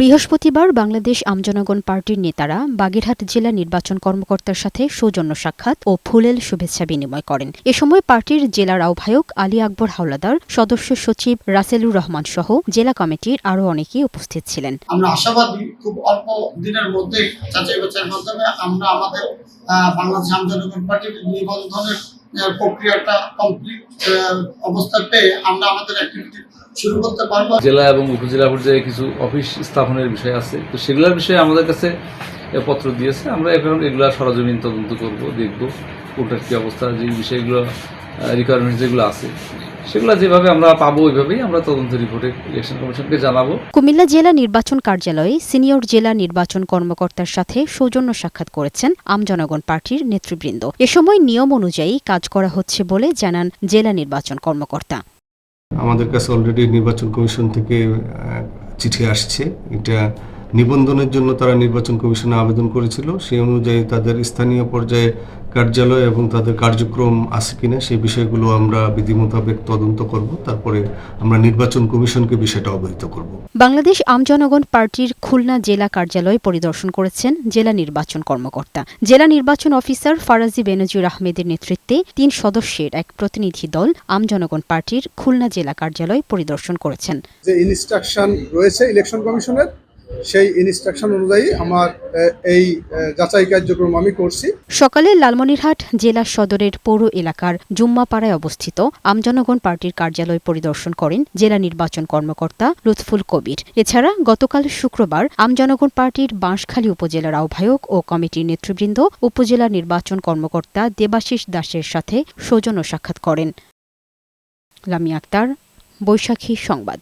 বৃহস্পতিবার বাংলাদেশ আমজনগণ পার্টির নেতারা বাগেরহাট জেলা নির্বাচন কর্মকর্তার সাথে সৌজন্য সাক্ষাৎ ও ফুলেল শুভেচ্ছা বিনিময় করেন। এ সময় পার্টির জেলার আহ্বায়ক আলী আকবর হাওলাদার, সদস্য সচিব রাসেলুর রহমান সহ জেলা কমিটির আরও অনেকেই উপস্থিত ছিলেন। আমরা আশাবাদী খুব অল্প দিনের মধ্যে যাচাই বাছাইয়ের মাধ্যমে আমরা আমাদের বাংলাদেশ আমজনগণ পার্টির নিবন্ধনের প্রক্রিয়াটা কমপ্লিট অবস্থা পেয়ে আমরা আমাদের অ্যাক্টিভিটি শুরু করতে পারব। জেলা এবং উপজেলা পর্যায়ে কিছু অফিস স্থাপনের বিষয় আছে। তো সেগুলোর বিষয়ে আমাদের কাছে পত্র দিয়েছে। আমরা এখন এগুলো সরজমিন তদন্ত করব দেখব কোনটার কী অবস্থা যে বিষয়গুলো রিকোয়ারমেন্ট যেগুলো আছে। সেগুলো যেভাবে আমরা পাবো ওইভাবেই আমরা তদন্ত রিপোর্টে ইলেকশন কমিশনকে জানাব। কুমিল্লা জেলা নির্বাচন কার্যালয়ে সিনিয়র জেলা নির্বাচন কর্মকর্তার সাথে সৌজন্য সাক্ষাৎ করেছেন আমজনগণ পার্টির নেতৃবৃন্দ। এ সময় নিয়ম অনুযায়ী কাজ করা হচ্ছে বলে জানান জেলা নির্বাচন কর্মকর্তা। আমাদের কাছে অলরেডি নির্বাচন কমিশন থেকে চিঠি আসছে। এটা নিবন্ধনের জন্য তারা নির্বাচন কমিশনে আবেদন করেছিল। সেই অনুযায়ী তাদের স্থানীয় পর্যায়ে কার্যালয় এবং তাদের কার্যক্রম আছে কিনা সেই বিষয়গুলো আমরা বিধি মোতাবেক তদন্ত করব। তারপরে আমরা নির্বাচন কমিশনকে বিষয়টা অবহিত করব। বাংলাদেশ আমজনগণ পার্টির খুলনা জেলা কার্যালয় পরিদর্শন করেছেন জেলা নির্বাচন কর্মকর্তা। জেলা নির্বাচন অফিসার ফারাজি বেনজির আহমেদের নেতৃত্বে তিন সদস্যের এক প্রতিনিধি দল আমজনগণ পার্টির খুলনা জেলা কার্যালয় পরিদর্শন করেছেন। যে ইনস্ট্রাকশন রয়েছে ইলেকশন কমিশনের সেই ইনস্ট্রাকশন অনুযায়ী আমার এই যাচাই কার্যক্রম আমি করছি। সকালে লালমনিরহাট জেলা সদরের পৌর এলাকার জুম্মাপাড়ায় অবস্থিত আমজনগণ পার্টির কার্যালয় পরিদর্শন করেন জেলা নির্বাচন কর্মকর্তা লুৎফুল কবির। এছাড়া গতকাল শুক্রবার আমজনগণ পার্টির বাঁশখালী উপজেলার আহ্বায়ক ও কমিটির নেতৃবৃন্দ, উপজেলা নির্বাচন কর্মকর্তা দেবাশিস দাসের সাথে সৌজন্য সাক্ষাৎ করেন। লামি আক্তার, বৈশাখী সংবাদ।